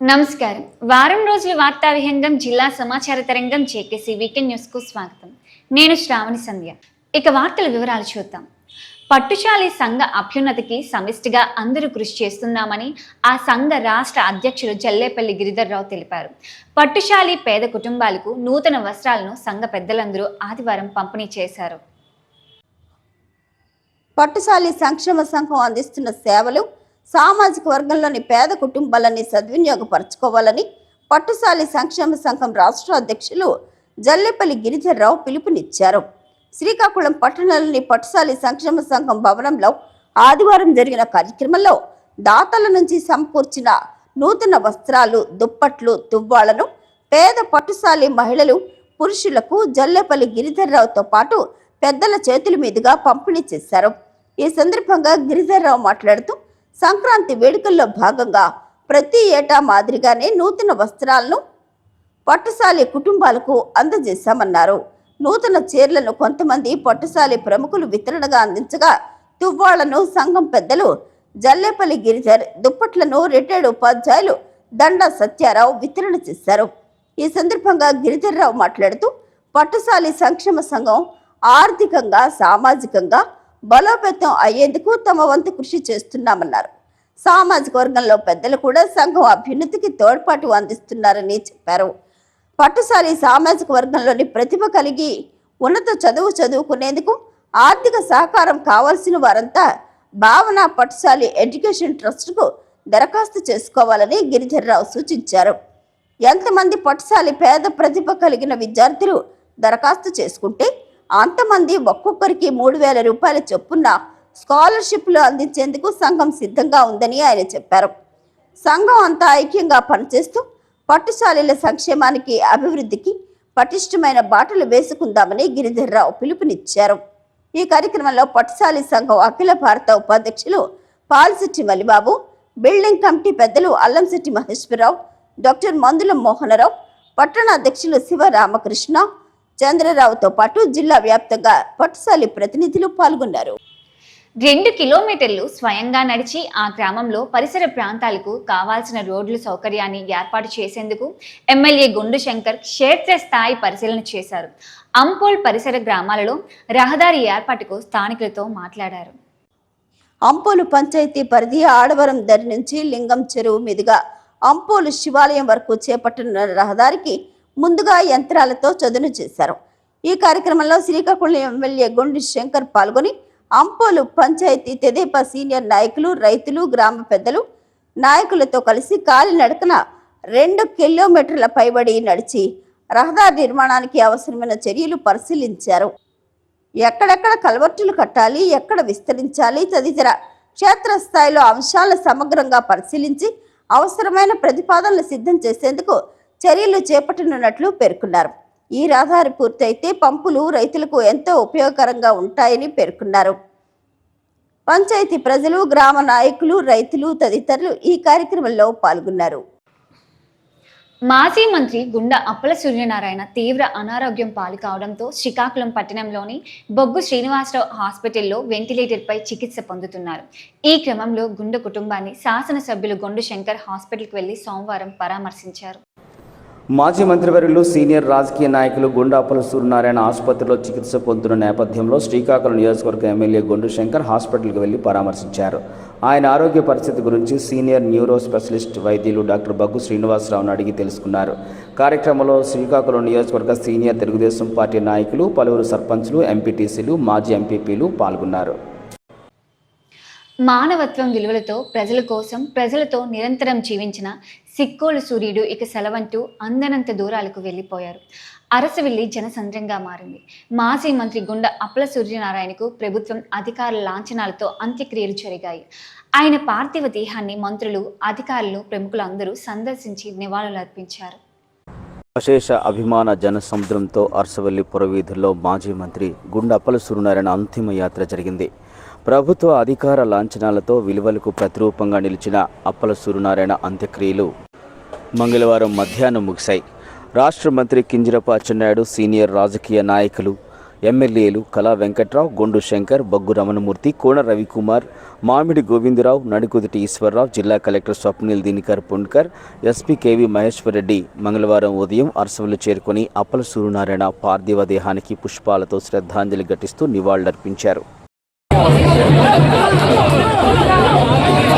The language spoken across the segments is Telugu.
నమస్కారం. వారం రోజుల వార్తా విహంగం జిల్లా సమాచార తరంగం జేకేసీ వీకెండ్ న్యూస్కు స్వాగతం. నేను శ్రావణి సంధ్య. ఇక వార్తల వివరాలు చూద్దాం. పట్టుశాలి సంఘ అభ్యున్నతికి సమిష్టిగా అందరూ కృషి చేస్తున్నామని ఆ సంఘ రాష్ట్ర అధ్యక్షులు జల్లేపల్లి గిరిధర్రావు తెలిపారు. పట్టుశాలి పేద కుటుంబాలకు నూతన వస్త్రాలను సంఘ పెద్దలందరూ ఆదివారం పంపిణీ చేశారు. పట్టుశాలి సంక్షేమ సంఘం అందిస్తున్న సేవలు సామాజిక వర్గంలోని పేద కుటుంబాలని సద్వినియోగపరచుకోవాలని పట్టుశాలి సంక్షేమ సంఘం రాష్ట్ర అధ్యక్షులు జల్లేపల్లి గిరిధర్రావు పిలుపునిచ్చారు. శ్రీకాకుళం పట్టణంలోని పట్టుశాలి సంక్షేమ సంఘం భవనంలో ఆదివారం జరిగిన కార్యక్రమంలో దాతల నుంచి సమకూర్చిన నూతన వస్త్రాలు దుప్పట్లు తువ్వాళ్ళను పేద పట్టుశాలి మహిళలు పురుషులకు జల్లేపల్లి గిరిధర్రావుతో పాటు పెద్దల చేతుల మీదుగా పంపిణీ చేశారు. ఈ సందర్భంగా గిరిధర్రావు మాట్లాడుతూ సంక్రాంతి వేడుకల్లో భాగంగా ప్రతి ఏటా మాదిరిగానే నూతన వస్త్రాలను పట్టసాలి కుటుంబాలకు అందజేశామన్నారు. నూతన చీరలను కొంతమంది పట్టుసాలి ప్రముఖులు వితరణగా అందించగా తువ్వాళ్ళను సంఘం పెద్దలు జల్లేపల్లి గిరిధర్ దుప్పట్లను రిటైర్డ్ ఉపాధ్యాయులు దండ సత్యారావు వితరణ చేశారు. ఈ సందర్భంగా గిరిధర్రావు మాట్లాడుతూ పట్టుసాలి సంక్షేమ సంఘం ఆర్థికంగా సామాజికంగా బలోపేతం అయ్యేందుకు తమ వంతు కృషి చేస్తున్నామన్నారు. సామాజిక వర్గంలో పెద్దలు కూడా సంఘం అభ్యున్నతికి తోడ్పాటు అందిస్తున్నారని చెప్పారు. పట్టుసారి సామాజిక వర్గంలోని ప్రతిభ కలిగి ఉన్నత చదువు చదువుకునేందుకు ఆర్థిక సహకారం కావాల్సిన వారంతా భావన పట్టుసాలి ఎడ్యుకేషన్ ట్రస్ట్కు దరఖాస్తు చేసుకోవాలని గిరిధర్రావు సూచించారు. ఎంతమంది పట్టుసాలి పేద ప్రతిభ కలిగిన విద్యార్థులు దరఖాస్తు చేసుకుంటే అంతమంది ఒక్కొక్కరికి మూడు వేల రూపాయల చొప్పున స్కాలర్షిప్లు అందించేందుకు సంఘం సిద్ధంగా ఉందని ఆయన చెప్పారు. సంఘం అంతా ఐక్యంగా పనిచేస్తూ పట్టుశాలీల సంక్షేమానికి అభివృద్ధికి పటిష్టమైన బాటలు వేసుకుందామని గిరిధర్రావు పిలుపునిచ్చారు. ఈ కార్యక్రమంలో పట్టుశాలి సంఘం అఖిల భారత ఉపాధ్యక్షులు పాల్శెట్టి మలిబాబు బిల్డింగ్ కమిటీ పెద్దలు అల్లంశెట్టి మహేశ్వరరావు డాక్టర్ మందుల మోహనరావు పట్టణ అధ్యక్షులు శివ రామకృష్ణ చంద్రరావుతో పాటు జిల్లా వ్యాప్తంగా పట్టుశాలి ప్రతినిధులు పాల్గొన్నారు. రెండు కిలోమీటర్లు స్వయంగా నడిచి ఆ గ్రామంలో పరిసర ప్రాంతాలకు కావాల్సిన రోడ్ల సౌకర్యాన్ని ఏర్పాటు చేసేందుకు ఎమ్మెల్యే గుండు శంకర్ క్షేత్రస్థాయి పరిశీలన చేశారు. అంపోల్ పరిసర గ్రామాలలో రహదారి ఏర్పాటుకు స్థానికులతో మాట్లాడారు. అంపోలు పంచాయతీ పరిధి ఆడవరం దరి నుంచి లింగం చెరువు మీదుగా అంపోలు శివాలయం వరకు చేపట్టనున్న రహదారికి ముందుగా యంత్రాలతో చదును చేశారు. ఈ కార్యక్రమంలో శ్రీకాకుళం ఎమ్మెల్యే గుండు శంకర్ పాల్గొని అంపోలు పంచాయతీ తెదేపా సీనియర్ నాయకులు రైతులు గ్రామ పెద్దలు నాయకులతో కలిసి కాలినడకన రెండు కిలోమీటర్ల పైబడి నడిచి రహదారి నిర్మాణానికి అవసరమైన చర్యలు పరిశీలించారు. ఎక్కడెక్కడ కలవర్టులు కట్టాలి ఎక్కడ విస్తరించాలి తదితర క్షేత్రస్థాయిలో అంశాలను సమగ్రంగా పరిశీలించి అవసరమైన ప్రతిపాదనలు సిద్ధం చేసేందుకు చర్యలు చేపట్టనున్నట్లు పేర్కొన్నారు. ఈ రహదారి పూర్తయితే పంపులు రైతులకు ఎంతో ఉపయోగకరంగా ఉంటాయని పేర్కొన్నారు. పంచాయతీ ప్రజలు గ్రామ నాయకులు రైతులు తదితరులు ఈ కార్యక్రమంలో పాల్గొన్నారు. మాజీ మంత్రి గుండ అప్పల సూర్యనారాయణ తీవ్ర అనారోగ్యం పాలు కావడంతో శ్రీకాకుళం పట్టణంలోని బొగ్గు శ్రీనివాసరావు హాస్పిటల్లో వెంటిలేటర్పై చికిత్స పొందుతున్నారు. ఈ క్రమంలో గుండె కుటుంబాన్ని శాసనసభ్యులు గొండు శంకర్ హాస్పిటల్కి వెళ్ళి సోమవారం పరామర్శించారు. మాజీ మంత్రివర్యులు సీనియర్ రాజకీయ నాయకులు గుండాపల సూర్యనారాయణ ఆసుపత్రిలో చికిత్స పొందుతున్న నేపథ్యంలో శ్రీకాకుళం నియోజకవర్గ ఎమ్మెల్యే గుండు శంకర్ హాస్పిటల్కి వెళ్ళి పరామర్శించారు. ఆయన ఆరోగ్య పరిస్థితి గురించి సీనియర్ న్యూరో స్పెషలిస్ట్ వైద్యులు డాక్టర్ బగ్గు శ్రీనివాసరావును అడిగి తెలుసుకున్నారు. కార్యక్రమంలో శ్రీకాకుళం నియోజకవర్గ సీనియర్ తెలుగుదేశం పార్టీ నాయకులు పలువురు సర్పంచ్లు ఎంపీటీసీలు మాజీ ఎంపీపీలు పాల్గొన్నారు. మానవత్వం విలువలతో ప్రజల కోసం ప్రజలతో నిరంతరం జీవించిన సిక్కోలు సూర్యుడు ఇక సెలవంటూ అందనంత దూరాలకు వెళ్ళిపోయారు. అరసవిల్లి జనసంద్రంగా మారింది. మాజీ మంత్రి గుండ అప్పల సూర్యనారాయణకు ప్రభుత్వం అధికారుల లాంఛనాలతో అంత్యక్రియలు జరిగాయి. ఆయన పార్థివ దేహాన్ని మంత్రులు అధికారులు ప్రముఖులందరూ సందర్శించి నివాళులర్పించారు అశేష అభిమాన జనసముద్రంతో అరసవల్లి పురవీధుల్లో మాజీ మంత్రి గుండప్పల సూర్యనారాయణ అంతిమ యాత్ర జరిగింది. ప్రభుత్వ అధికార లాంఛనాలతో విలువలకు ప్రతిరూపంగా నిలిచిన అప్పల సూర్యనారాయణ అంత్యక్రియలు మంగళవారం మధ్యాహ్నం ముగిశాయి. రాష్ట్ర మంత్రి కింజరపు అచ్చెన్నాయుడు సీనియర్ రాజకీయ నాయకులు ఎమ్మెల్యేలు కళా వెంకట్రావు గొండు శంకర్ బొగ్గు రమణమూర్తి కోణ రవికుమార్ మామిడి గోవిందరావు నడికుదిటి ఈశ్వరరావు జిల్లా collector Swapnil Dinkar Pundkar SP KV Maheswar Reddy మంగళవారం ఉదయం అరసవలు చేరుకుని అప్పల సూర్యనారాయణ పార్థివ దేహానికి పుష్పాలతో శ్రద్ధాంజలి ఘటిస్తూ నివాళులర్పించారు. Oh, my God.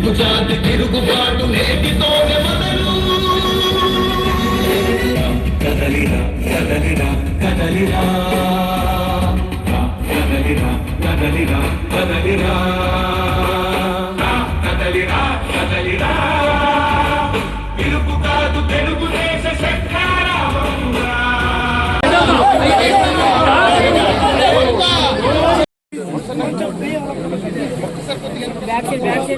తెలుగు జాతి తిరుగుబాటు నేటితోనే మొదలు. కదలిరా కదలిరా కదలిరా.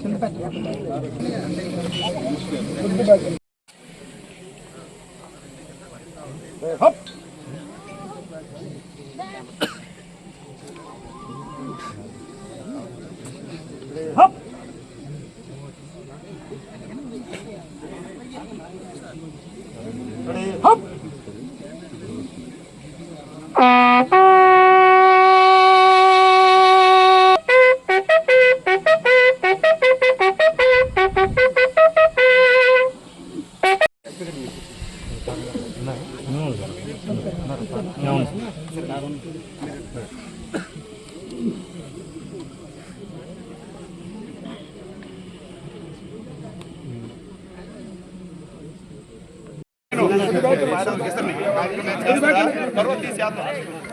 చిన్నపెట్ట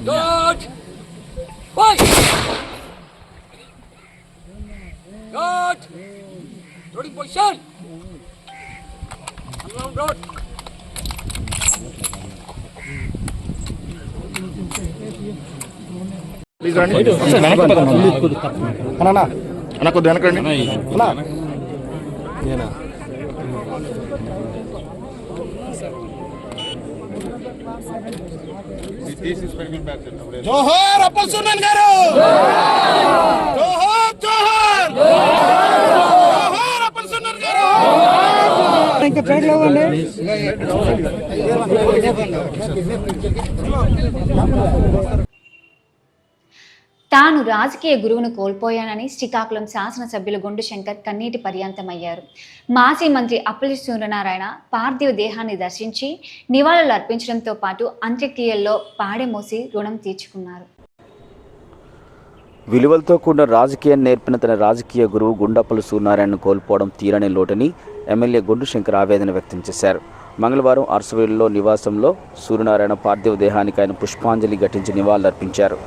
Dodge! Fight! Dodge! Loading position! Unload road! అన్నా అన్న కొద్ది వెనకండి అన్నా జోహార్ అప్పల్ సున్నన్ గారు! జోహార్ జోహార్! జోహార్ అప్పల్ సున్నన్ గారు తాను రాజకీయ గురువును కోల్పోయానని శ్రీకాకుళం శాసనసభ్యులు గుండు శంకర్ కన్నీటి పర్యాంతమయ్యారు. మాజీ మంత్రి అప్పలి సూర్యనారాయణ పార్థివ దేహాన్ని దర్శించి నివాళులు అర్పించడంతో పాటు అంత్యక్రియల్లో పాడెమోసి రుణం తీర్చుకున్నారు. విలువలతో కూడిన రాజకీయాన్ని నేర్పిన తన రాజకీయ గురువు గుండప్పల సూర్యనారాయణను కోల్పోవడం తీరని లోటని ఎమ్మెల్యే గుండు శంకర్ ఆవేదన వ్యక్తం చేశారు. మంగళవారం అరసవేలులో నివాసంలో సూర్యనారాయణ పార్థివ దేహానికి ఆయన పుష్పాంజలి ఘటించి నివాళులర్పించారు.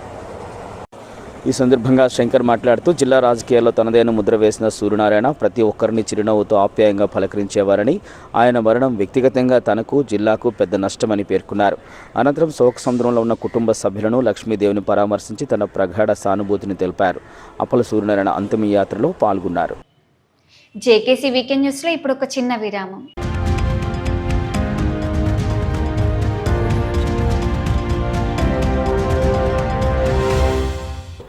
ఈ సందర్భంగా శంకర్ మాట్లాడుతూ జిల్లా రాజకీయాల్లో తనదైన ముద్ర వేసిన సూర్యనారాయణ ప్రతి ఒక్కరిని చిరునవ్వుతో ఆప్యాయంగా పలకరించేవారని ఆయన మరణం వ్యక్తిగతంగా తనకు జిల్లాకు పెద్ద నష్టమని పేర్కొన్నారు. అనంతరం శోక సముద్రంలో ఉన్న కుటుంబ సభ్యులను లక్ష్మీదేవిని పరామర్శించి తన ప్రగాఢ సానుభూతిని తెలిపారు. అప్పల సూర్యనారాయణ అంతిమ యాత్రలో పాల్గొన్నారు. జేకేసీ వీకెండ్ న్యూస్లో ఇప్పుడు ఒక చిన్న విరామం.